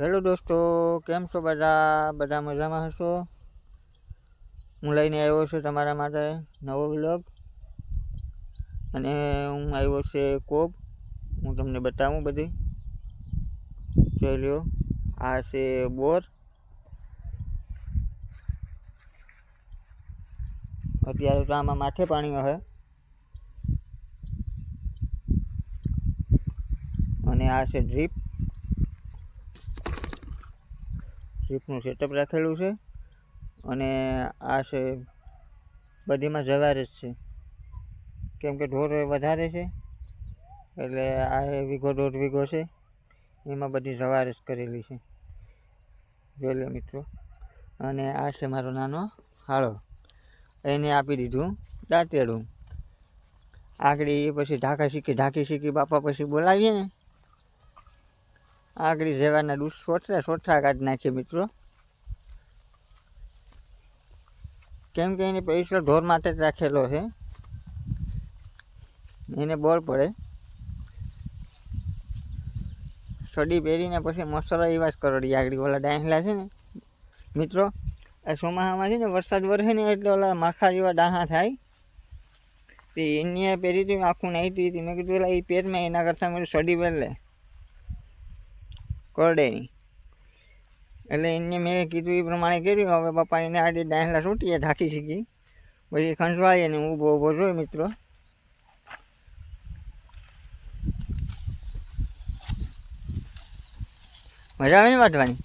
Hello દોસ્તો, કેમ છો બધા? બધા મજામાં હશો? હું લઈને આવ્યો છું તમારા માટે નવો વ્લોગ. અને હું આવ્યો છે કોબ. હું તમને બતાવું બધી. જોઈ લ્યો, આ છે બોર. અત્યારે તો આમાં માથે પાણી હશે અને આ છે ડ્રીપ. ડ્રીપનું સેટઅપ રાખેલું છે અને આ છે બધીમાં જવાર જ છે. કેમ કે ઢોર વધારે છે એટલે આ વીઘો દોઢ વીઘો છે. એમાં બધી જવાર જ કરેલી છે. જોઈ લે મિત્રો. અને આ છે મારો નાનો હાળો. એને આપી દીધું દાંતેડું. આગળ એ પછી ઢાકા શીખી, ઢાંકી શીખી બાપા પછી બોલાવીએ ને. આગળ જેવાના દૂધ સોઠા સોઠા કાઢી નાખીએ મિત્રો. કેમ કે એને પૈસો ઢોર માટે જ રાખેલો છે. એને બળ પડે. સડી પહેરીને પછી મસાલા એવા જ કરડી આગળ ઓલા ડાંહલા છે ને. મિત્રો, આ ચોમાસામાં છે ને વરસાદ વરસે ને એટલે ઓલા માખા જેવા ડાહા થાય. તે એને પહેરી હતી આખું નહીં હતી. મેં કીધું પેલા એ પેરમાં એના કરતાં મેં સડી પહેરલે કરડે એટલે એને મેં કીધું એ પ્રમાણે કર્યું. હવે પપ્પા એને આડી ડાંહલા છૂટીએ, ઢાંકી શીખી. પછી ખંજવાળીએ અને ઊભો ઊભો જોઈ મિત્રો. મજા આવે ને વાટવાની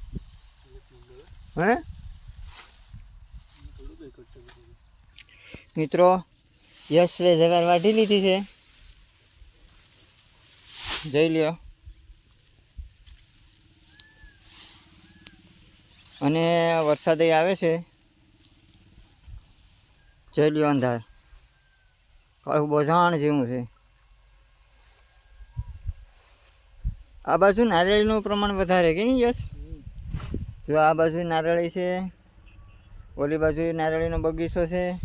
હે? મિત્રો, યશરે જગાર વાઢી લીધી છે. જઈ લ્યો. અને વરસાદ આવે છે. જોઈ લ્યો અંધાર. કાળું બોઝાણ જેવું છે. આ બાજુ નારિયેળીનું પ્રમાણ વધારે કે નહીં, યશ? જો આ બાજુ નારળી છે, ઓલી બાજુ નારળીનો બગીચો છે.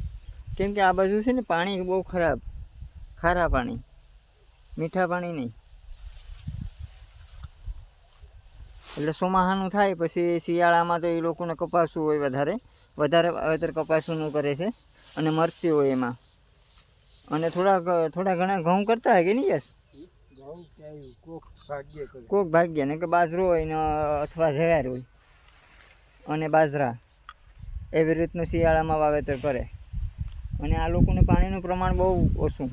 કેમ કે આ બાજુ છે ને પાણી બહુ ખરાબ, ખારા પાણી, મીઠા પાણી નહીં. એટલે ચોમાસાનું થાય? પછી શિયાળામાં તો એ લોકોને કપાસું હોય વધારે. વધારે વાવેતર કપાસુનું કરે છે. અને મરસી હોય એમાં. અને થોડાક થોડા ઘણા ઘઉં કરતા હોય કે નહીં યસ કોક ભાગ્ય ને કે બાજરો હોય ને અથવા જવાર હોય. અને બાજરા. એવી રીતનું શિયાળામાં વાવેતર કરે. અને આ લોકોને પાણીનું પ્રમાણ બહુ ઓછું.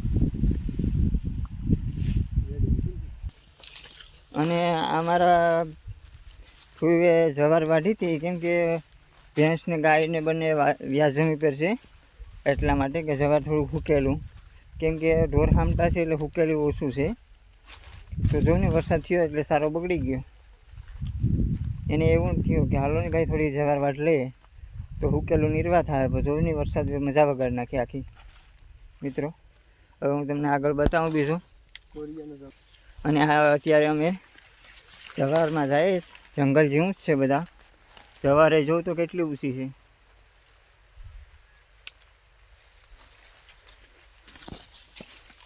અને અમારા ફૂવે જવાર વાઢી હતી કેમ કે ભેંસને ગાયને બંને વ્યાજમી પર છે. એટલા માટે કે જવાર થોડું હૂકેલું. કેમ કે ઢોર હામતા છે એટલે હૂકેલું ઓછું છે. તો જો ને વરસાદ થયો એટલે સારો બગડી ગયો. એને એવું થયું કે હાલો ને ભાઈ થોડી જવાર વાટ લઈએ. તો હુકેલું નિર્વાહ થાય પણ જો ને વરસાદ મજા વગાડી નાખી આખી. મિત્રો હવે હું તમને આગળ બતાવું બીજું. અને આ અત્યારે અમે જવારમાં જાય જંગલ જેવું જ છે બધા. જવારે જોઉં તો કેટલી ઊંચી છે.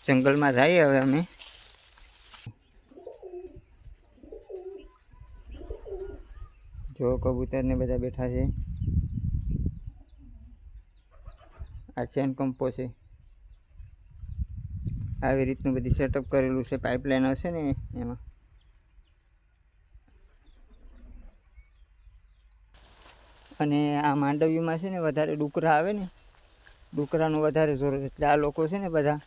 જંગલમાં જઈએ હવે અમે. જો કબૂતર ને બધા બેઠા છે. આ ચેન કંપો છે. આવી રીતનું બધી સેટઅપ કરેલું છે પાઇપલાઇન હશે ને એમાં. અને આ માંડવીમાં છે ને વધારે ડુકરા આવે ને, ડુકરાનું વધારે જોર એટલે આ લોકો છે ને બધા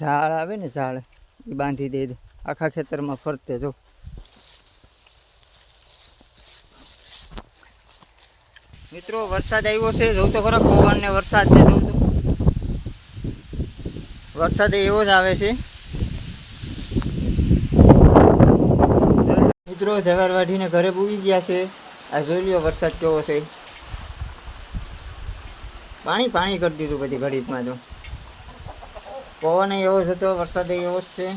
ઝાડ આવે ને ઝાડ, એ બાંધી દે આખા ખેતરમાં ફરતે જો. મિત્રો, વરસાદ આવ્યો છે, જોઉં તો ખરો પવન ને વરસાદ છે, જોઉં તો. વરસાદ એવો જ આવે છે. મિત્રો સવાર વાઢીને ઘરે પૂગી ગયા છે. આ જોઈ લ્યો, વરસાદ કેવો છે. પાણી પાણી કરી દીધું બધી ઘડીકમાં તો. પવન એવો જ હતો, વરસાદ એવો જ છે.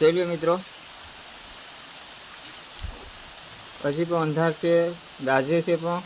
જોઈ લ્યો મિત્રો. હજી પણ અંધાર છે ગાજે છે પણ.